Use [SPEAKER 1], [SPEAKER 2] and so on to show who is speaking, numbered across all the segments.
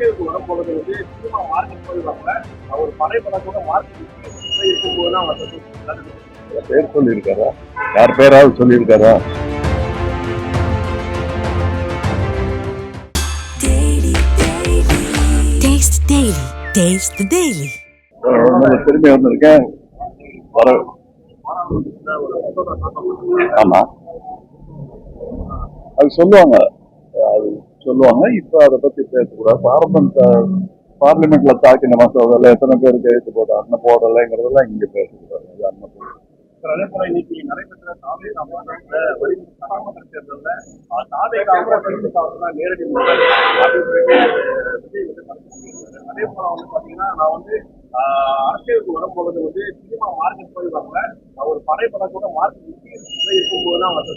[SPEAKER 1] அரசியலுக்கு வரும்பொழுது வந்து சினிமா மார்க்கெட் போயிருவாங்க அவர் படைப்படம் கூட மார்க்கெட் இருக்கும்போது தான்
[SPEAKER 2] பேர் சொல்லியிருக்காரா? யார் பேராவது சொல்லியிருக்காரா? திரும்பி வந்திருக்கேன். வர ஆமா. அது சொல்லுவாங்க. சொல்லுவாங்க. இப்ப அதை பத்தி பேசக்கூடாது. பார்லமெண்ட் பார்லிமெண்ட்ல தாக்கின மசோதால எத்தனை பேருக்கு எழுத்து போட்டா அண்ணன் போடலைங்கிறதெல்லாம் இங்க பேசக்கூடாது. அது அண்ணன் போடல.
[SPEAKER 1] அதே போல இன்னைக்கு நடைபெற்ற தாவே சட்டமன்ற தேர்தல்ல தாவே காங்கிரஸ் நேரடி. அதே போல வந்து பாத்தீங்கன்னா நான் வந்து அரசியலுக்கு வரும்பொழுது வந்து சினிமா மார்க்கெட் போயிருவாங்க அவர் படைப்படம் கூட மார்க்கெட் இருக்கும்போது தான் வந்து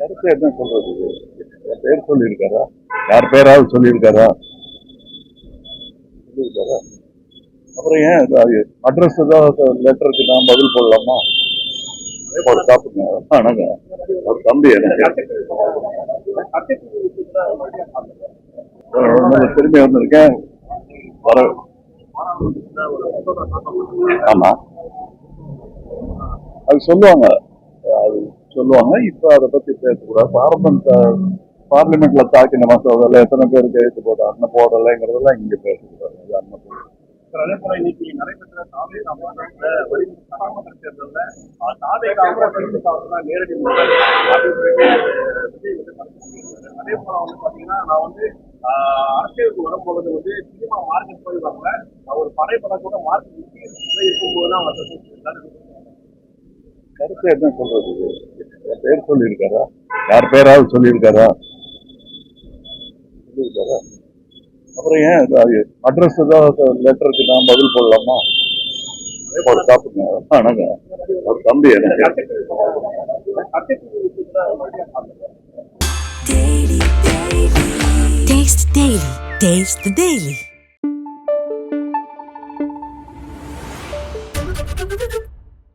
[SPEAKER 2] கருத்து என்ன சொல்றது? பேர் சொல்லியிருக்காரா? யார் பேராவது சொல்லியிருக்காரா? சொல்லியிருக்காரா? அப்புறம் ஏன் அட்ரஸ் ஏதாவது லெட்டருக்கு நான் பதில் போடலாமா? ஒரு சாப்பிடுங்க. வணக்கம். ஒரு தம்பி எனக்கு. திரும்பி வந்திருக்கேன் வர ஆமா. அது சொல்லுவாங்க. அது சொல்லுவாங்க. இப்போ அதை பத்தி பேசக்கூடாது. பாரம்பரிய பார்லிமெண்ட்ல தாக்கின மசோதால எத்தனை பேருக்கு எழுத்து போட்டா அண்ணன் போடலைங்கிறதெல்லாம் இங்க பேசக்கூடாது அண்ணன்.
[SPEAKER 1] அதே போல இன்னைக்கு நடைபெற்ற தாவே வரி சட்டமன்ற தேர்தல்ல தாவே காங்கிரஸ் நேரடி. அதே போல வந்து பாத்தீங்கன்னா நான் வந்து அரசியலுக்கு வரும்பொழுது வந்து சினிமா மார்க்கெட் போயிருவாங்க அவர் படைப்படம் கூட மார்க்கெட் இருக்கும்போது தான் வந்து
[SPEAKER 2] கருத்து என்ன சொல்றது? பேர் சொல்லியிருக்காரா? யார் பேராவது சொல்லியிருக்காரா? இருக்காரு அப்புறம் ஏன் அட்ரஸ் ஏதாவது லெட்டருக்கு நான் பதில் போடலாமா? ஒரு சாப்பிடுங்க. ஆனாங்க ஒரு தம்பி எனக்கு.
[SPEAKER 3] Taste Daily.